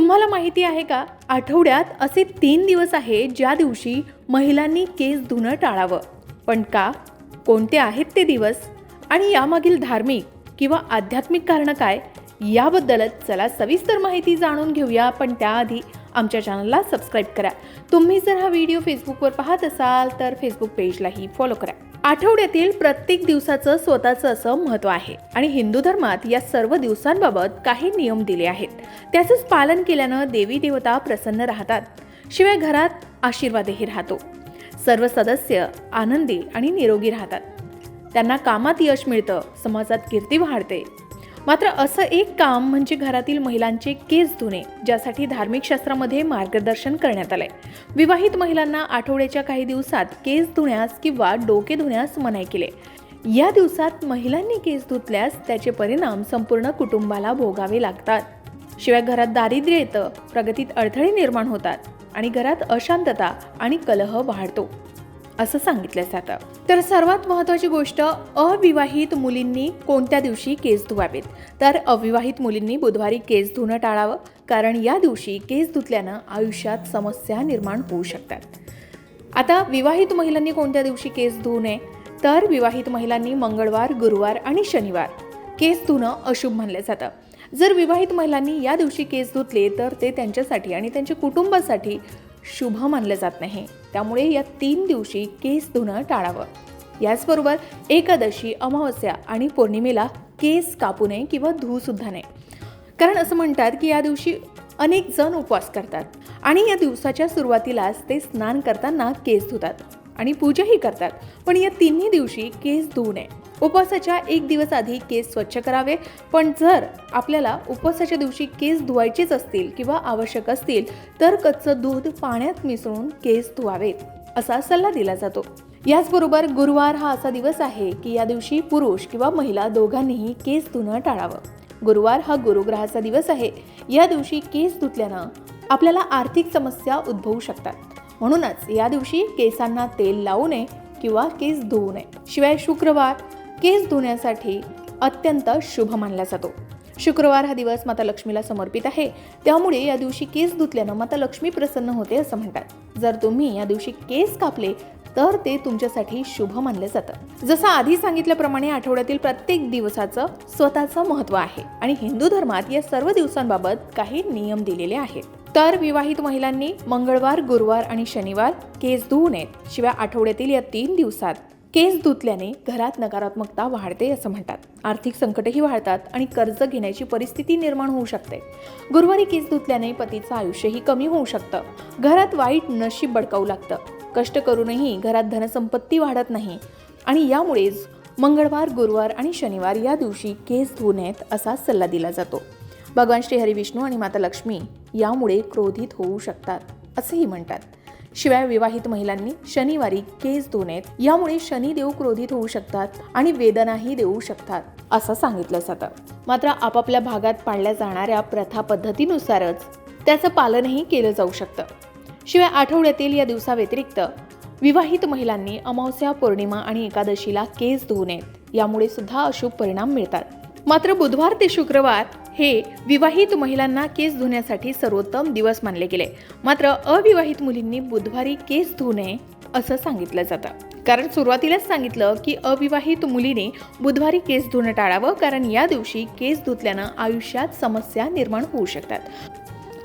तुम्हाला माहिती आहे का? आठवड्यात असे तीन दिवस आहे ज्या दिवशी महिलांनी केस धुणं टाळावं. पण का? कोणते आहेत ते दिवस? आणि यामागील धार्मिक किंवा आध्यात्मिक कारणं काय? याबद्दलच चला सविस्तर माहिती जाणून घेऊया. पण त्याआधी आमच्या चॅनलला सबस्क्राईब करा. तुम्ही जर हा व्हिडिओ फेसबुकवर पाहत असाल तर फेसबुक पेजलाही फॉलो करा. आठवड्यातील प्रत्येक दिवसाचं स्वतःचं असं महत्त्व आहे. आणि हिंदू धर्मात या सर्व दिवसांबाबत काही नियम दिले आहेत. त्याचंच पालन केल्यानं देवी देवता प्रसन्न राहतात. शिवाय घरात आशीर्वादही राहतो. सर्व सदस्य आनंदी आणि निरोगी राहतात. त्यांना कामात यश मिळतं समाजात कीर्ती वाढते मात्र असं एक काम म्हणजे घरातील महिलांचे केस धुणे ज्यासाठी धार्मिक शास्त्रामध्ये मार्गदर्शन करण्यात आलंय. विवाहित महिलांना आठवड्याच्या काही दिवसात केस धुण्यास किंवा डोके धुण्यास मनाई केले. या दिवसात महिलांनी केस धुतल्यास त्याचे परिणाम संपूर्ण कुटुंबाला भोगावे लागतात. शिवाय घरात दारिद्र्य येतं प्रगतीत अडथळे निर्माण होतात आणि घरात अशांतता आणि कलह वाढतो. असं सांगितलं जातं. तर सर्वात महत्त्वाची गोष्ट अविवाहित मुलींनी कोणत्या दिवशी केस धुवावेत? तर अविवाहित मुलींनी बुधवारी केस धुणं टाळावं कारण या दिवशी केस धुतल्यानं आयुष्यात समस्या निर्माण होऊ शकतात. आता विवाहित महिलांनी कोणत्या दिवशी केस धुवू नये? तर विवाहित महिलांनी मंगळवार गुरुवार आणि शनिवार. केस धुणं अशुभ मानलं जातं. जर विवाहित महिलांनी या दिवशी केस धुतले तर ते त्यांच्यासाठी आणि त्यांच्या कुटुंबासाठी शुभ मानलं जात नाही. त्यामुळे या तीन दिवशी केस धुणं टाळावं. याचबरोबर एकादशी अमावस्या आणि पौर्णिमेला केस कापू नये किंवा धूसुद्धा नये. कारण असं म्हणतात की या दिवशी अनेक जण उपवास करतात आणि या दिवसाच्या सुरुवातीलाच ते स्नान करताना केस धुतात आणि पूजाही करतात. पण या तिन्ही दिवशी केस धुवू नये. उपवासाच्या एक दिवस आधी केस स्वच्छ करावे. पण जर आपल्याला उपवासाच्या दिवशी केस धुवायचेच असतील किंवा आवश्यक असतील तर कच्चं दूध पाण्यात मिसळून केस धुवावेत असा सल्ला दिला जातो. याचबरोबर गुरुवार हा असा दिवस आहे की या दिवशी पुरुष किंवा महिला दोघांनीही केस धुणं टाळावं. गुरुवार हा गुरुग्रहाचा दिवस आहे. या दिवशी केस धुतल्यानं आपल्याला आर्थिक समस्या उद्भवू शकतात. म्हणूनच या दिवशी केसांना तेल लावू नये किंवा केस धुवू नये. शिवाय शुक्रवार केस धुण्यासाठी अत्यंत शुभ मानला जातो. शुक्रवार हा दिवस माता लक्ष्मीला समर्पित आहे. त्यामुळे या दिवशी केस धुतल्यानं माता लक्ष्मी प्रसन्न होते असं म्हणतात. जर तुम्ही या दिवशी केस कापले तर ते तुमच्यासाठी शुभ मानलं जातं. जसं आधी सांगितल्याप्रमाणे आठवड्यातील प्रत्येक दिवसाचं स्वतःचं महत्त्व आहे आणि हिंदू धर्मात या सर्व दिवसांबाबत काही नियम दिलेले आहेत. तर विवाहित महिलांनी मंगळवार गुरुवार आणि शनिवार केस धुवू नयेत. शिवाय आठवड्यातील या तीन दिवसात केस धुतल्याने घरात नकारात्मकता वाढते असं म्हणतात. आर्थिक संकटही वाढतात आणि कर्ज घेण्याची परिस्थिती निर्माण होऊ शकते. गुरुवारी केस धुतल्याने पतीचं आयुष्यही कमी होऊ शकतं. घरात वाईट नशीब बडकावू लागतं. कष्ट करूनही घरात धनसंपत्ती वाढत नाही. आणि यामुळेच मंगळवार गुरुवार आणि शनिवार या दिवशी केस धुऊ नयेत असा सल्ला दिला जातो. भगवान श्री हरिविष्णू आणि माता लक्ष्मी यामुळे क्रोधित होऊ शकतात असेही म्हणतात. शिवाय विवाहित महिलांनी शनिवारी केस धुऊ नयेत यामुळे शनिदेव क्रोधित होऊ शकतात आणि वेदनाही देऊ शकतात असं सांगितलं जातं. मात्र आपापल्या भागात पाळल्या जाणाऱ्या प्रथा पद्धतीनुसारच त्याचं पालनही केलं जाऊ शकतं. शिवाय आठवड्यातील या दिवसाव्यतिरिक्त विवाहित महिलांनी अमावस्या पौर्णिमा आणि एकादशीला केस धुऊ नयेत. यामुळे सुद्धा अशुभ परिणाम मिळतात. मात्र बुधवार ते शुक्रवार हे विवाहित महिलांना केस धुण्यासाठी सर्वोत्तम दिवस मानले गेले. मात्र अविवाहित मुलींनी बुधवारी केस धुऊ नये असं सांगितलं जातं. कारण सुरुवातीलाच सांगितलं की अविवाहित मुलीने बुधवारी केस धुणं टाळावं कारण या दिवशी केस धुतल्यानं आयुष्यात समस्या निर्माण होऊ शकतात.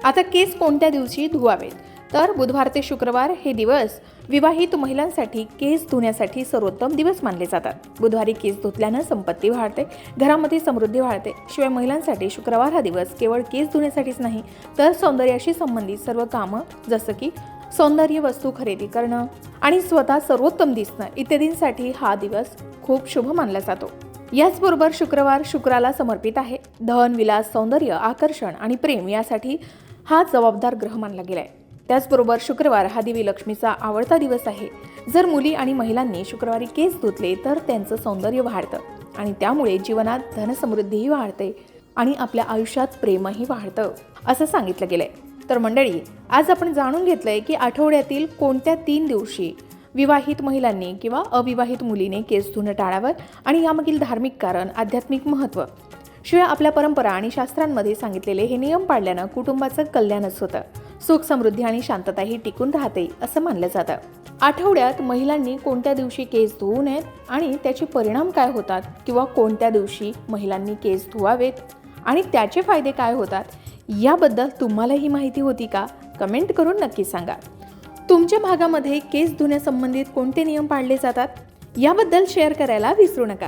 आता केस कोणत्या दिवशी धुवावेत? तर बुधवार ते शुक्रवार हे दिवस विवाहित महिलांसाठी केस धुण्यासाठी सर्वोत्तम दिवस मानले जातात. बुधवारी केस धुतल्यानं संपत्ती वाढते घरामध्ये समृद्धी वाढते. शिवाय महिलांसाठी शुक्रवार हा दिवस केवळ केस धुण्यासाठीच नाही तर सौंदर्याशी संबंधित सर्व कामं जसं की सौंदर्य वस्तू खरेदी करणं आणि स्वतः सर्वोत्तम दिसणं इत्यादींसाठी हा दिवस खूप शुभ मानला जातो. याचबरोबर शुक्रवार शुक्राला समर्पित आहे. धन विलास सौंदर्य आकर्षण आणि प्रेम यासाठी हा जबाबदार ग्रह मानला गेलाय. त्याचबरोबर शुक्रवार हा देवी लक्ष्मीचा आवडता दिवस आहे. जर मुली आणि महिलांनी शुक्रवारी केस धुतले तर त्यांचं सौंदर्य वाढतं आणि त्यामुळे जीवनात धनसमृद्धीही वाढते आणि आपल्या आयुष्यात प्रेमही वाढतं असं सांगितलं गेलंय. तर मंडळी आज आपण जाणून घेतलंय की आठवड्यातील कोणत्या तीन दिवशी विवाहित महिलांनी किंवा अविवाहित मुलीने केस धुणं टाळावं आणि यामागील धार्मिक कारण आध्यात्मिक महत्त्व शिवाय आपल्या परंपरा आणि शास्त्रांमध्ये सांगितलेले हे नियम पाळल्यानं कुटुंबाचं कल्याणच होतं. सुख समृद्धी आणि शांतताही टिकून राहते असं मानलं जातं. आठवड्यात महिलांनी कोणत्या दिवशी केस धुवू नयेत आणि त्याचे परिणाम काय होतात किंवा कोणत्या दिवशी महिलांनी केस धुवावेत आणि त्याचे फायदे काय होतात याबद्दल तुम्हालाही माहिती होती का? कमेंट करून नक्की सांगा. तुमच्या भागामध्ये केस धुण्यासंबंधित कोणते नियम पाळले जातात? याबद्दल शेअर करायला विसरू नका.